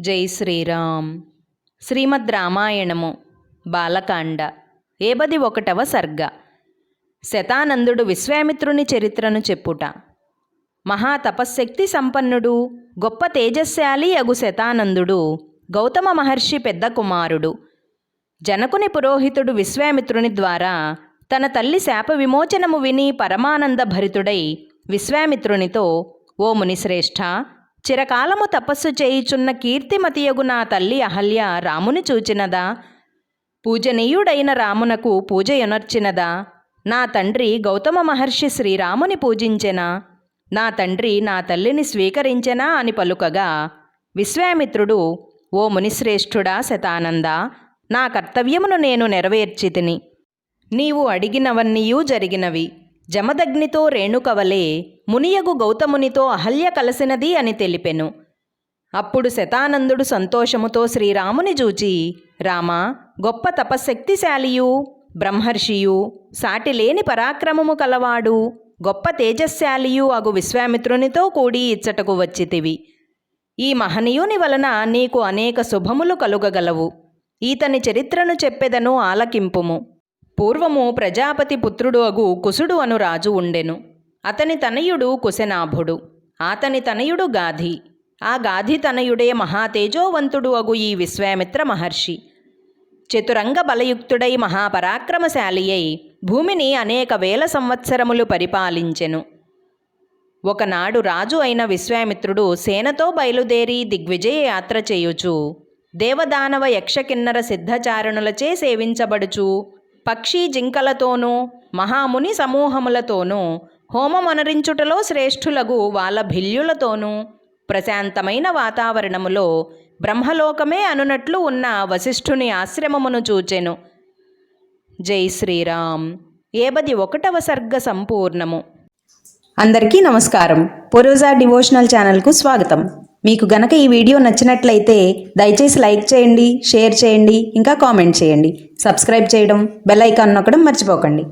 జై శ్రీరామ్. శ్రీమద్ రామాయణము బాలకాండ ఏబది ఒకటవ సర్గ. శతానందుడు విశ్వామిత్రుని చరిత్రను చెప్పుట. మహాతపశక్తి సంపన్నుడు గొప్ప తేజస్శాలి అగు శతానందుడు గౌతమ మహర్షి పెద్ద కుమారుడు. జనకుని పురోహితుడు విశ్వామిత్రుని ద్వారా తన తల్లి శాప విమోచనము విని పరమానంద భరితుడై విశ్వామిత్రునితో ఓ మునిశ్రేష్ఠ చిరకాలము తపస్సు చేయుచున్న కీర్తిమతియగు నా తల్లి అహల్య రాముని చూచినదా? పూజనీయుడైన రామునకు పూజ ఎనర్చినదా నా తండ్రి గౌతమ మహర్షి శ్రీరాముని పూజించెనా? నా తండ్రి నా తల్లిని స్వీకరించెనా అని పలుకగా విశ్వామిత్రుడు ఓ మునిశ్రేష్ఠుడా శతానంద నా కర్తవ్యమును నేను నెరవేర్చితిని. నీవు అడిగినవన్నీయూ జరిగినవి. జమదగ్నితో రేణుకవలే మునియగు గౌతమునితో అహల్య కలసినది అని తెలిపెను. అప్పుడు శతానందుడు సంతోషముతో శ్రీరాముని చూచి రామా గొప్ప తపశక్తిశాలియు బ్రహ్మర్షియు సాటిలేని పరాక్రమము కలవాడు గొప్ప తేజశాలియు అగు విశ్వామిత్రునితో కూడి ఇచ్చటకు వచ్చితివి. ఈ మహనీయుని వలన నీకు అనేక శుభములు కలుగగలవు. ఈతని చరిత్రను చెప్పెదను ఆలకింపుము. పూర్వము ప్రజాపతి పుత్రుడు అగు కుసుడు అను రాజు ఉండెను. అతని తనయుడు కుశనాభుడు. అతని తనయుడు గాధి. ఆ గాధి తనయుడే మహాతేజోవంతుడు అగు ఈ విశ్వామిత్ర మహర్షి. చతురంగ బలయుక్తుడై మహాపరాక్రమశాలి అయి భూమిని అనేక వేల సంవత్సరములు పరిపాలించెను. ఒకనాడు రాజు అయిన విశ్వామిత్రుడు సేనతో బయలుదేరి దిగ్విజయ యాత్ర చేయుచు దేవదానవ యక్షకిన్నర సిద్ధచారణులచే సేవించబడుచు పక్షి జింకలతోనూ మహాముని సమూహములతోనూ హోమమనరించుటలో శ్రేష్ఠులగు వాళ్ళ భిల్యులతోనూ ప్రశాంతమైన వాతావరణములో బ్రహ్మలోకమే అనునట్లు ఉన్న వశిష్ఠుని ఆశ్రమమును చూచెను. జై శ్రీరామ్. ఏబది ఒకటవ సర్గ సంపూర్ణము. అందరికీ నమస్కారం. పొరోజా డివోషనల్ ఛానల్కు స్వాగతం. మీకు గనక ఈ వీడియో నచ్చినట్లయితే దయచేసి లైక్ చేయండి షేర్ చేయండి ఇంకా కామెంట్ చేయండి. సబ్స్క్రైబ్ చేయడం బెల్ ఐకాన్ నొక్కడం మర్చిపోకండి.